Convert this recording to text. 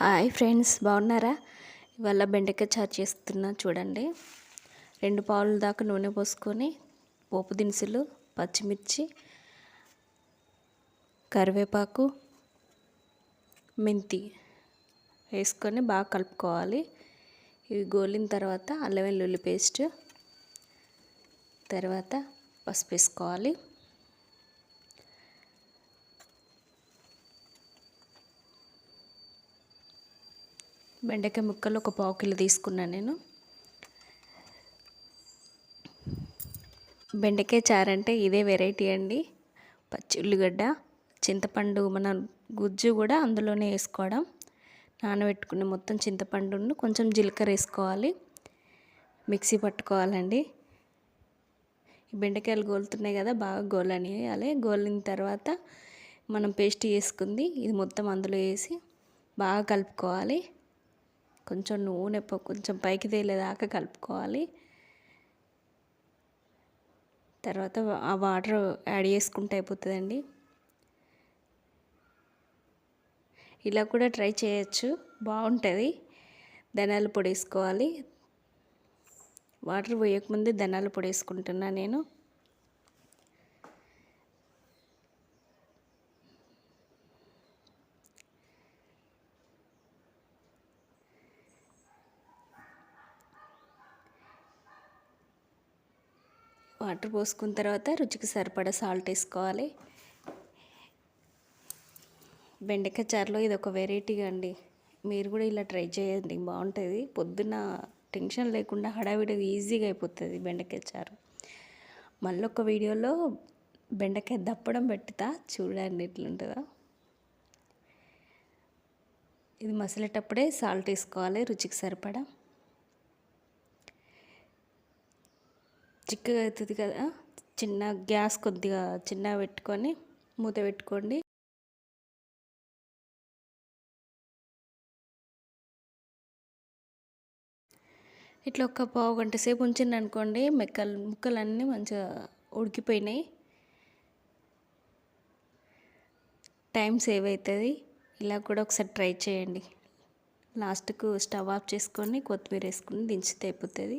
Hi friends బాగున్నారా? ఇవాళ బెండకాయ చారు చేస్తున్నా చూడండి. రెండు పావుల దాకా నూనె పోసుకొని పోపు దినుసులు పచ్చిమిర్చి కరివేపాకు మెంతి వేసుకొని బాగా కలుపుకోవాలి. ఇవి గోలిన తర్వాత అల్లం వెల్లుల్లి పేస్ట్ తర్వాత పసుపు వేసుకోవాలి. బెండకాయ ముక్కలు ఒక పావు కిలో తీసుకున్నాను నేను. బెండకాయ చారు అంటే ఇదే వెరైటీ అండి. పచ్చి ఉల్లిగడ్డ చింతపండు మన గుజ్జు కూడా అందులోనే వేసుకోవడం. నానబెట్టుకున్న మొత్తం చింతపండును కొంచెం జీలకర్ర వేసుకోవాలి. మిక్సీ పట్టుకోవాలండి. బెండకాయలు గోలుతున్నాయి కదా బాగా గోలనియాలి గోలిన తర్వాత మనం పేస్ట్ చేసుకుంది ఇది మొత్తం అందులో వేసి బాగా కలుపుకోవాలి. కొంచెం నూనె కొంచెం పైకి తేలేదాకా కలుపుకోవాలి. తర్వాత ఆ వాటర్ యాడ్ చేసుకుంటే అయిపోతుందండి. ఇలా కూడా ట్రై చేయొచ్చు. బాగుంటుంది. ధనాలు పొడి వేసుకోవాలి. వాటర్ పోయకముందే ధనాలు పొడి వేసుకుంటున్నా నేను. వాటర్ పోసుకున్న తర్వాత రుచికి సరిపడా సాల్ట్ వేసుకోవాలి. బెండకాయ చారులో ఇది ఒక వెరైటీగా అండి. మీరు కూడా ఇలా ట్రై చేయండి బాగుంటుంది. పొద్దున్న టెన్షన్ లేకుండా హడావిడిగా ఈజీగా అయిపోతుంది బెండకాయ చారు. మళ్ళీ ఒక వీడియోలో బెండకాయ దప్పడం పెట్టుతా చూడండి ఎట్లుంటుందో. ఇది మసలేటప్పుడే సాల్ట్ వేసుకోవాలి రుచికి సరిపడా. చిక్కగా అవుతుంది కదా. చిన్న గ్యాస్ కొద్దిగా చిన్నగా పెట్టుకొని మూత పెట్టుకోండి. ఇట్లా ఒక పావు గంట సేపు ఉంచింది అనుకోండి మెక్కలు ముక్కలన్నీ మంచిగా ఉడికిపోయినాయి. టైం సేవ్ అవుతుంది. ఇలా కూడా ఒకసారి ట్రై చేయండి. లాస్ట్కు స్టవ్ ఆఫ్ చేసుకొని కొత్తిమీర వేసుకొని దించితే అయిపోతుంది.